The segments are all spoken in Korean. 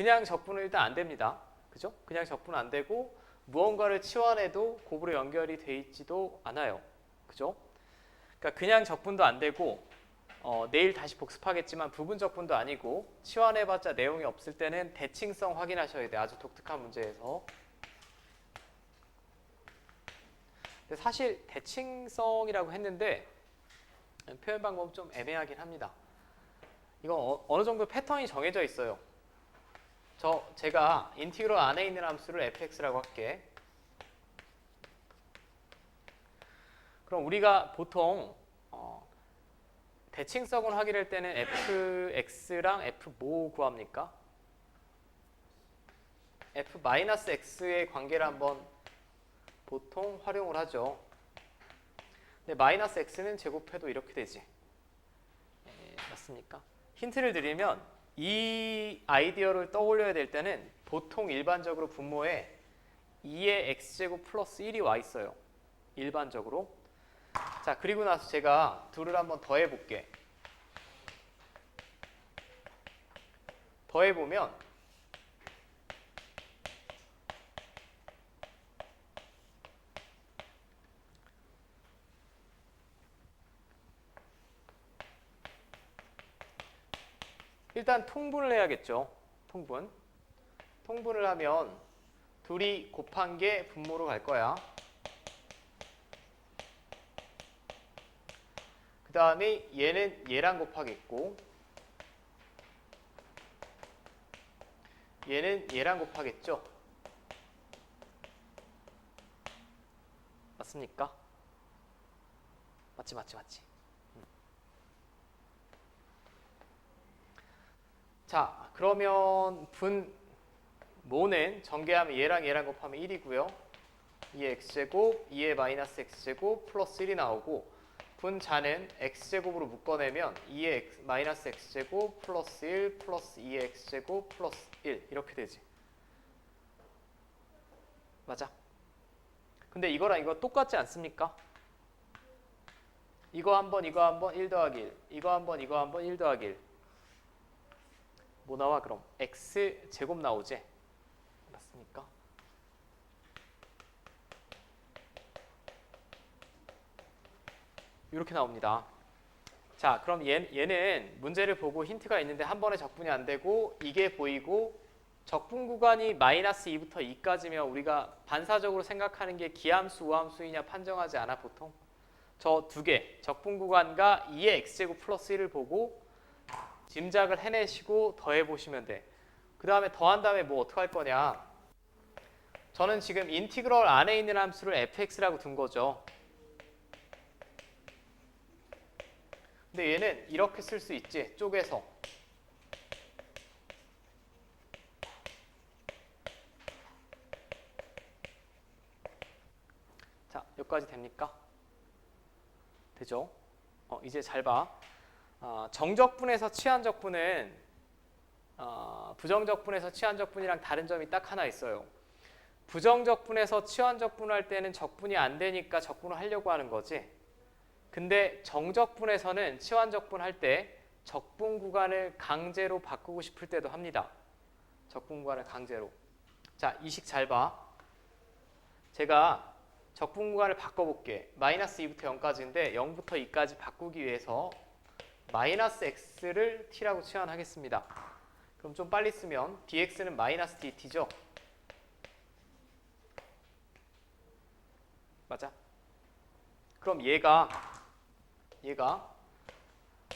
그냥 적분은 일단 안 됩니다. 그죠? 그냥 적분 안 되고 무언가를 치환해도 곱으로 연결이 돼 있지도 않아요. 그죠? 그러니까 그냥 적분도 안 되고 어, 내일 다시 복습하겠지만 부분 적분도 아니고 치환해봤자 내용이 없을 때는 대칭성 확인하셔야 돼요. 아주 독특한 문제에서. 근데 사실 대칭성이라고 했는데 표현 방법은 좀 애매하긴 합니다. 이건 어, 어느 정도 패턴이 정해져 있어요. 저 제가 인티그럴 안에 있는 함수를 fx라고 할게. 그럼 우리가 보통 어, 대칭성을 확인할 때는 fx랑 f 뭐 구합니까? f-x의 관계를 한번 보통 활용을 하죠. 근데 마이너스 x는 제곱해도 이렇게 되지. 예, 맞습니까? 힌트를 드리면 이 아이디어를 떠올려야 될 때는 보통 일반적으로 분모에 2의 x제곱 플러스 1이 와 있어요. 일반적으로. 자, 그리고 나서 제가 둘을 한번 더해 볼게. 더해 보면 일단 통분을 해야겠죠. 통분. 통분을 하면 둘이 곱한 게 분모로 갈 거야. 그 다음에 얘는 얘랑 곱하겠고 얘는 얘랑 곱하겠죠. 맞습니까? 맞지 맞지 맞지. 자, 그러면 분 모는 전개하면 얘랑 얘랑 곱하면 1이고요. 2의 x제곱, 2의 마이너스 x제곱 플러스 1이 나오고 분자는 x제곱으로 묶어내면 2의 x, 마이너스 x제곱 플러스 1 플러스 2의 x제곱 플러스 1 이렇게 되지. 맞아. 근데 이거랑 이거 똑같지 않습니까? 이거 한번 이거 한번 1 더하기 1 이거 한번 이거 한번 1 더하기 1 뭐 나와 그럼 x 제곱 나오지 맞습니까? 이렇게 나옵니다. 자, 그럼 얘, 얘는 문제를 보고 힌트가 있는데 한 번에 적분이 안 되고 이게 보이고 적분 구간이 마이너스 2부터 2까지면 우리가 반사적으로 생각하는 게 기함수, 우함수이냐 판정하지 않아 보통? 저 두 개, 적분 구간과 2의 x제곱 플러스 1을 보고 짐작을 해내시고 더해 보시면 돼. 그 다음에 더한 다음에 뭐 어떻게 할 거냐? 저는 지금 인티그럴 안에 있는 함수를 fx라고 둔 거죠. 근데 얘는 이렇게 쓸 수 있지. 쪼개서. 자, 여기까지 됩니까? 되죠? 어, 이제 잘 봐. 어, 정적분에서 치환적분은 어, 부정적분에서 치환적분이랑 다른 점이 딱 하나 있어요. 부정적분에서 치환적분할 때는 적분이 안 되니까 적분을 하려고 하는 거지. 근데 정적분에서는 치환적분 할 때 적분 구간을 강제로 바꾸고 싶을 때도 합니다. 적분 구간을 강제로. 자, 이식 잘 봐. 제가 적분 구간을 바꿔볼게. 마이너스 2부터 0까지인데 0부터 2까지 바꾸기 위해서 마이너스 x를 t라고 치환하겠습니다. 그럼 좀 빨리 쓰면 dx는 마이너스 dt죠? 맞아? 그럼 얘가 얘가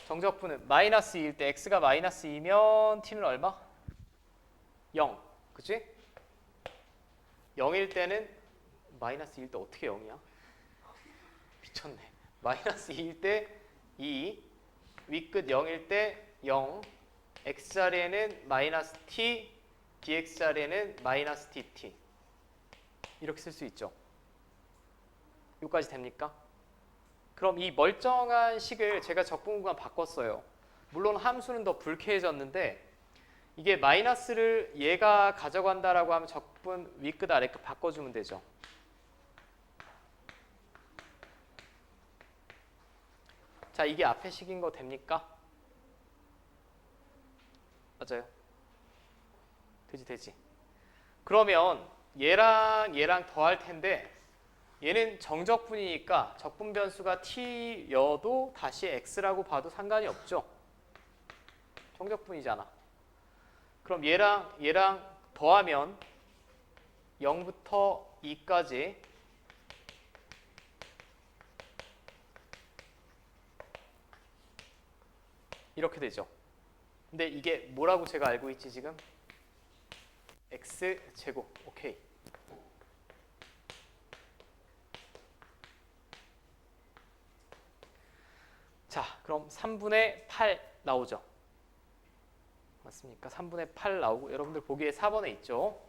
정적분은 마이너스 2일 때 x가 마이너스 2면 t는 얼마? 0. 그치? 0일 때는 마이너스 2일 때 어떻게 0이야? 미쳤네. 마이너스 2일 때 2, 윗끝 0일 때 0, x자리에는 마이너스 t, dx자리에는 마이너스 dt 이렇게 쓸 수 있죠. 여기까지 됩니까? 그럼 이 멀쩡한 식을 제가 적분구간 바꿨어요. 물론 함수는 더 불쾌해졌는데 이게 마이너스를 얘가 가져간다라고 하면 적분 윗끝 아래끝 바꿔주면 되죠. 자, 이게 앞에 식인 거 됩니까? 맞아요. 그지 되지. 그러면 얘랑 얘랑 더할 텐데 얘는 정적분이니까 적분 변수가 t여도 다시 x라고 봐도 상관이 없죠. 정적분이잖아. 그럼 얘랑 얘랑 더하면 0부터 2까지 이렇게 되죠. 근데 이게 뭐라고 제가 알고 있지 지금? x 제곱. 오케이. 자, 그럼 3분의 8 나오죠. 맞습니까? 3분의 8 나오고 여러분들 보기에 4번에 있죠.